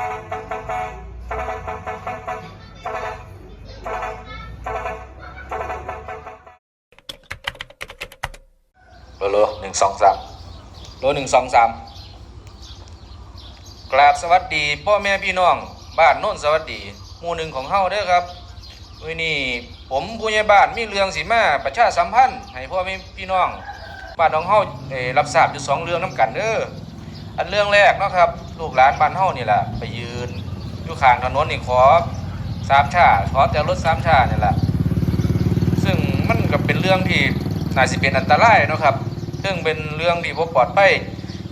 โลโลหนึ่งสองสามโลหนึ่งสองสามกราบสวัสดีพ่อแม่พี่น้อง บ้านโน้นสวัสดีหมู่หนึ่งของเฮาเด้อครับวันนี้ผมผู้ใหญ่บ้านมีเรื่องสิมาประชาสัมพันธ์ให้พ่อแม่พี่น้อง บ้านของเฮารับทราบอยู่สองเรื่องน้ากันเด้อ อันเรื่องแรกเนาะครับ ลูกหลานบ้านเฮานี่แหละไปยืนอยู่ข้างถนนนี่ขอสามชาขอแต่รถสามชานี่แหละซึ่งมันก็เป็นเรื่องที่น่าสิเป็นอันตรายเนาะครับ ซึ่งเป็นเรื่องที่บ่ปลอดภัย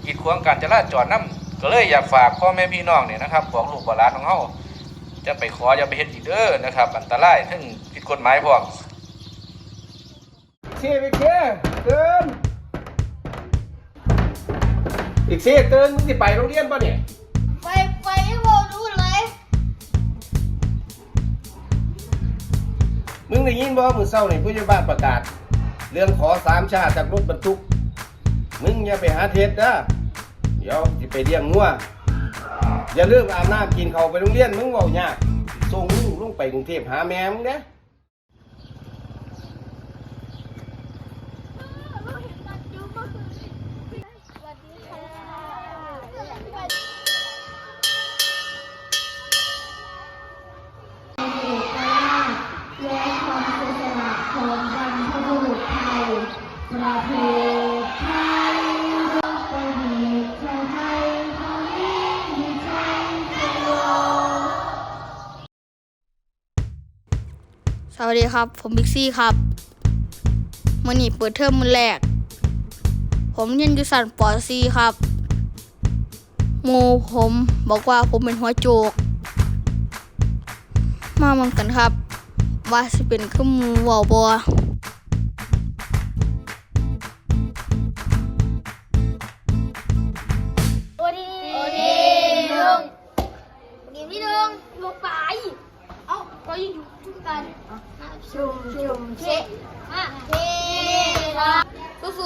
กีดขวางการจราจรนํก็เลยอยากฝากพ่อแม่พี่น้องเนี่ยนะครับบอกลูกบอกหลานของเฮาจะไปขออย่าไปเฮ็ดอีกเด้อนะครับ อันตรายทั้งผิดกฎหมายพร้อมเสียอีกเสียเตือน อีกเสียเตือนมึงสิไปโรงเรียนป่ะเนี่ยไปไปให้บอกรู้เลยมึงได้ยินบ่มือเศร้าในผู้ใหญ่บ้านประกาศ เรื่องขอสามชาติจากรถบรรทุก มึงอย่าไปหาเทศนะเดี๋ยวจะไปเลี้ยงงัวอย่าลืมอาบน้ำกินเขาวไปโรงเรียนมึงเว้ายากส่งลูกลงไปกรุงเทพหาแม่มึงเด้ สวัสดีครับ ผมบิ๊กซี่ครับมื่อนี้เปิดเทอมมือแรก ผมเรียนอยู่สันปอซีครับโมูผมบอกว่าผมเป็นหัวโจก มาเมืองกันครับ ว่าสิเป็นขึ้นมูเวาบอโอ ชุมชุมเชะมะเชะครับสู้ๆ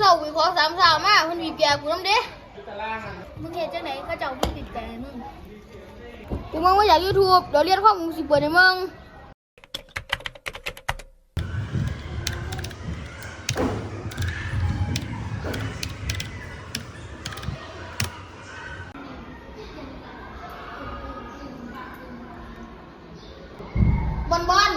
สู้ๆวิเคราะห์สามสาวมามันวีเปียกูน้ำเด้มึงเห็นจังไหนก็เจ้ามึงติดใจมึงกูมึงว่าอยากยูทูบเดี๋ยวเรียนข้อมูลสิเปิดให้มึง บอลบอล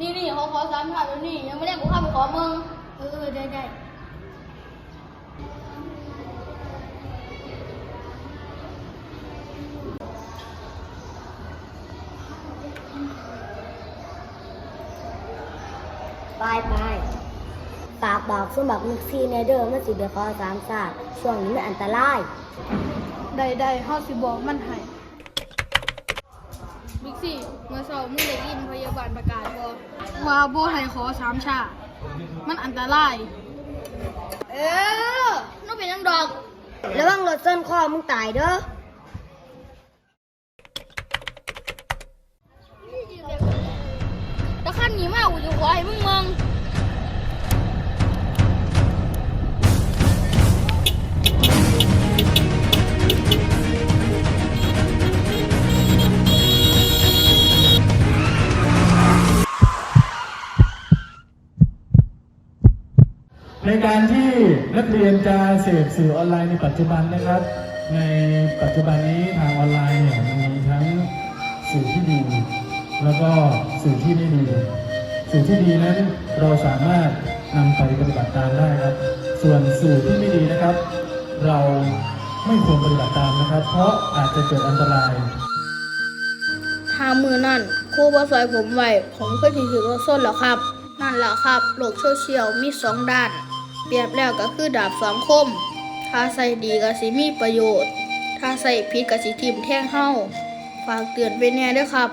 นี่นี่ขอขอสามถาดแล้วนี่ยังไม่ได้กูเข้าไปขอมึงเออเออได้ได้ไปไปฝากบอกสมบัติมิกซี่ในเด้อมันสิเดือคอสามชาติช่วงนี้มันอันตราย ได้ได้เฮาสิบอกมันให้ บิ๊กซี่เมื่อเช้ามึงได้ยินพยาบาลประกาศบ่ว่าบ่ให้ขอสามชาติมันอันตราย เออน้องเป็นนังดอก ระวังรถส้นคอมึงตายเด้อถ้าขั้นนี้มากกูจะขอให้มึงมึง ในการที่นักเรียนจะเสพสื่อออนไลน์ในปัจจุบันนะครับ ในปัจจุบันนี้ทางออนไลน์เนี่ยมีทั้งสื่อที่ดี แล้วก็สื่อที่ไม่ดี สื่อที่ดีนั้นเราสามารถนำไปปฏิบัติตามได้ครับ ส่วนสื่อที่ไม่ดีนะครับ เราไม่ควรปฏิบัติตามนะครับ เพราะอาจจะเกิดอันตรายถ้ามือนั่นครูบอสอยผมไว้ผมก็ถือถือว่าส้นแล้วครับ นั่นแหละครับ โลกโซเชียลมีสองด้าน เปรียบแล้วก็คือดาบสองคม ถ้าใส่ดีก็สิมีประโยชน์ ถ้าใส่ผิดก็สิทิ่มแท่งเฮาฝากเตือนไปแน่เด้วยครับ